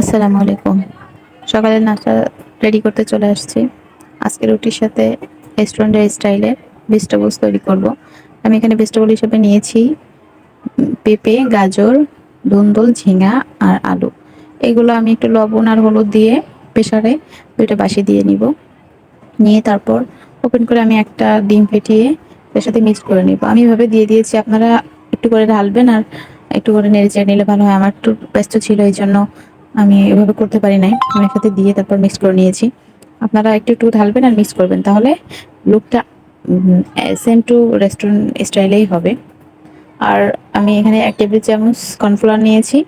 আসসালামু আলাইকুম। সকালের নাস্তা রেডি করতে চলে আসছি। আজকে রুটির সাথে রেস্টুরেন্টের স্টাইলে ভেজিটেবলস তৈরি করব। আমি এখানে ভেজিটেবল হিসেবে নিয়েছি পেঁপে, গাজর, ধুন্দুল, ঝিঙা আর আলু। এগুলো আমি একটু লবণ আর হলুদ দিয়ে প্রেসারে দুইটা বাসি দিয়ে নিব। নিয়ে তারপর ওপেন করে আমি একটা ডিম ফেটিয়ে এর সাথে মিক্স করে নিব। আমি এভাবে দিয়ে দিয়েছি, আপনারা একটু করে ঢালবেন আর একটু করে নেড়ে চেড়ে নিলে ভালো হয়। আমার একটু ব্যস্ত ছিল এই জন্য আমি এভাবে করতে পারি নাই। আমি একসাথে দিয়ে তারপর মিক্স করে নিয়েছি। আপনারা একটু একটু ঢালবেন আর মিক্স করবেন। তাহলে লুকটা সেম টু রেস্টুরেন্ট স্টাইলেই হবে। আর আমি এখানে এক টেবিল চামচ কর্নফ্লাওয়ার নিয়েছি।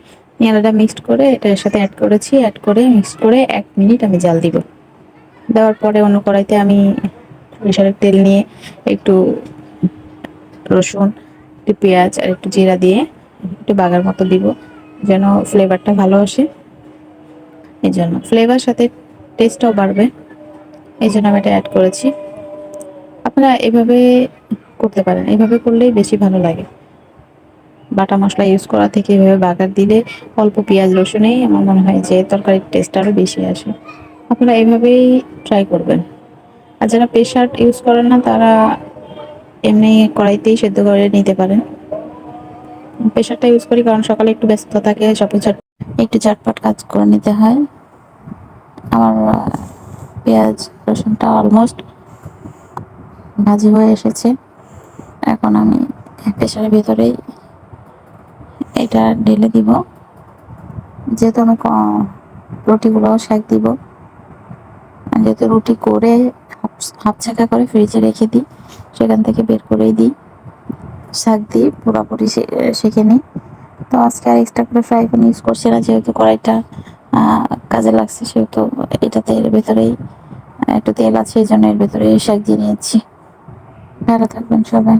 নিয়ে মিক্সড করে এটার সাথে অ্যাড করেছি। অ্যাড করে মিক্স করে এক মিনিট আমি জাল দিব। দেওয়ার পরে অন্য কড়াইতে আমি সরিষার তেল নিয়ে একটু রসুন, একটু পেঁয়াজ আর একটু জিরা দিয়ে একটু বাগার মতো দিব, যেন ফ্লেভারটা ভালো আসে। এই জন্য ফ্লেভার সাথে টেস্টটাও বাড়বে। এই জন্য আমি এটা অ্যাড করেছি। আপনারা এভাবে করতে পারেন। এভাবে করলেই বেশি ভালো লাগে। বাটা মশলা ইউজ করা থেকে এভাবে বাগার দিলে অল্প পেঁয়াজ রসুনেই আমার মনে হয় যে তরকারির টেস্ট আরও বেশি আসে। আপনারা এভাবেই ট্রাই করবেন। আর যারা প্রেশার ইউজ করেন না, তারা এমনি কড়াইতেই সেদ্ধ করে নিতে পারেন। প্রেশারটা ইউজ করি কারণ সকালে একটু ব্যস্ত থাকে, সব কিছু একটু চাটপাট কাজ করে নিতে হয়। আমার পেঁয়াজ রসুনটা অলমোস্ট ভাজি হয়ে এসেছে। এখন আমি প্রেশারের ভেতরেই এটা ঢেলে দিব। যেহেতু আমি ক- রুটিগুলো শাক দিব যেহেতু রুটি করে হাফ ছাকা করে ফ্রিজে রেখে দিই, সেখান থেকে বের করেই দিই। শাক দিয়ে পুরোপুরি সে- সেঁকে নিই। তো আজকে আর এক্সট্রা করে ফ্রাই প্যান ইউজ করছি না, যেহেতু কড়াইটা কাজে লাগছে, সেহেতু এটাতে এর ভেতরেই, একটু তেল আছে, এই জন্য এর ভেতরে শাক দিয়ে নিয়েছি। ভালো থাকবেন সবাই।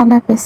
আল্লাহ হাফেজ।